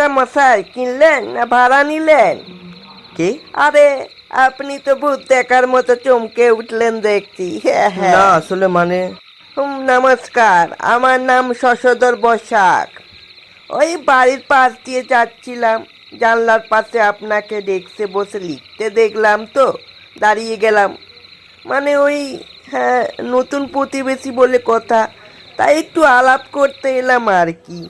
ফ্ল্যাটটা মশাই কিনলেন না ভাড়া নিলেন? কি? আরে আপনি তো ভূত দেখার মতো চমকে উঠলেন দেখছি। হ্যাঁ না হ্যাঁ আসলে মানে? হুম, নমস্কার। আমার নাম শশধর বসাক। ওই বাড়ির পাশ দিয়ে যাচ্ছিলাম। জানলার পাশে আপনাকে ডেস্কে বসে লিখতে দেখলাম তো দাঁড়িয়ে গেলাম। মানে ওই হ্যাঁ নতুন প্রতিবেশী বলে কথা। তাই একটু আলাপ করতে এলাম আর কি।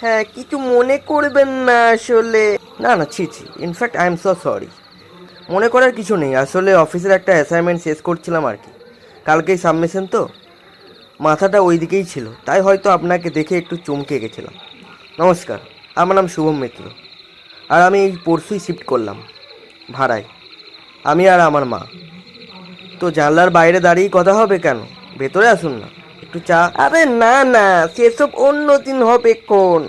হ্যাঁ কিছু মনে করবেন না আসলে। না না, ছি ছি। In fact I am so sorry মনে করার কিছু নেই। আসলে অফিসের একটা অ্যাসাইনমেন্ট শেষ করছিলাম আর কি। কালকেই সাবমিশন তো। মাথাটা ওই দিকেই ছিল। তাই হয়তো আপনাকে দেখে একটু চমকে গেছিলাম। নমস্কার। আমার নাম শুভম মিত্র। আর আমি এই পরশুই শিফট করলাম। ভাড়ায়। আমি আর আমার মা। তো জানলার বাইরে দাঁড়িয়ে কথা হবে কেন? ভেতরে আসুন না। একটু চা। আরে না না সেসব অন্য দিন হবে কোন?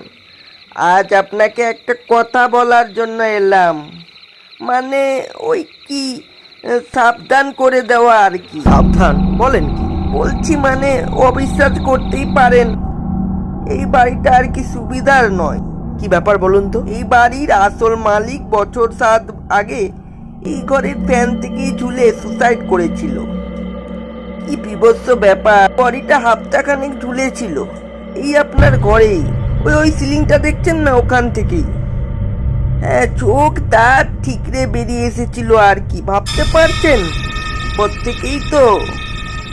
আজ আপনাকে একটা কথা বলার জন্য এলাম। মানে ওই কি সাবধান করে দেওয়া আর কি। সাবধান? বলেন কি? বলছি মানে অবিশ্বাস করতেই পারেন। এই বাড়িটা আর কি সুবিধার নয়। কি ব্যাপার বলুন তো? এই বাড়ির আসল মালিক বছর সাত আগে এই ঘরের ফ্যান থেকেই ঝুলে সুসাইড করেছিল। কি বিভৎস ব্যাপার। বডিটা হাফটাখানেক ঝুলেছিল। এই আপনার ঘরেই ওই ওই সিলিংটা দেখছেন না ওখান থেকেই? হ্যাঁ চোখ দাঁত ঠিকরে বেরিয়ে এসেছিল আর কি। ভাবতে পারছেন? প্রত্যেকেই তো।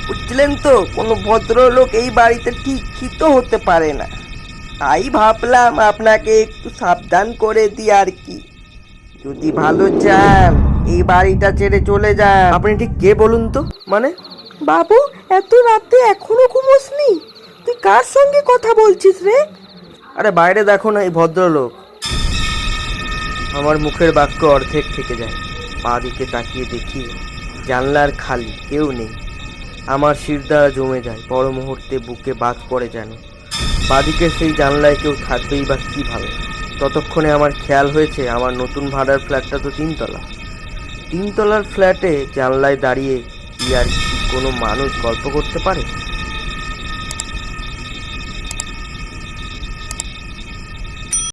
বুঝলেন তো, কোনো ভদ্রলোক এই বাড়িতে শিক্ষিত হতে পারে না। তাই ভাবলাম আপনাকে একটু সাবধান করে দিই আর কি। যদি ভালো চান, এই বাড়িটা ছেড়ে চলে যান। আপনি ঠিক কে বলুন তো? মানে? বাবু, এত রাতে এখনও ঘুমোসনি? তুই কার সঙ্গে কথা বলছিস রে? আরে বাইরে দেখো না এই ভদ্রলোক। আমার মুখের বাক্য অর্ধেক থেকে যায়। পা দিকে তাকিয়ে দেখি জানলার খালি কেউ নেই। আমার শিরদাঁড়া জমে যায়, বড় মুহূর্তে বুকে বাজ পড়ে যেন। বাদিকে সেই জানলায় কেউ থাকবেই বা কীভাবে ততক্ষণে আমার খেয়াল হয়েছে, আমার নতুন ভাড়ার ফ্ল্যাটটা তো তিনতলা। তিনতলার ফ্ল্যাটে জানলায় দাঁড়িয়ে কি আর কি কোনো মানুষ গল্প করতে পারে?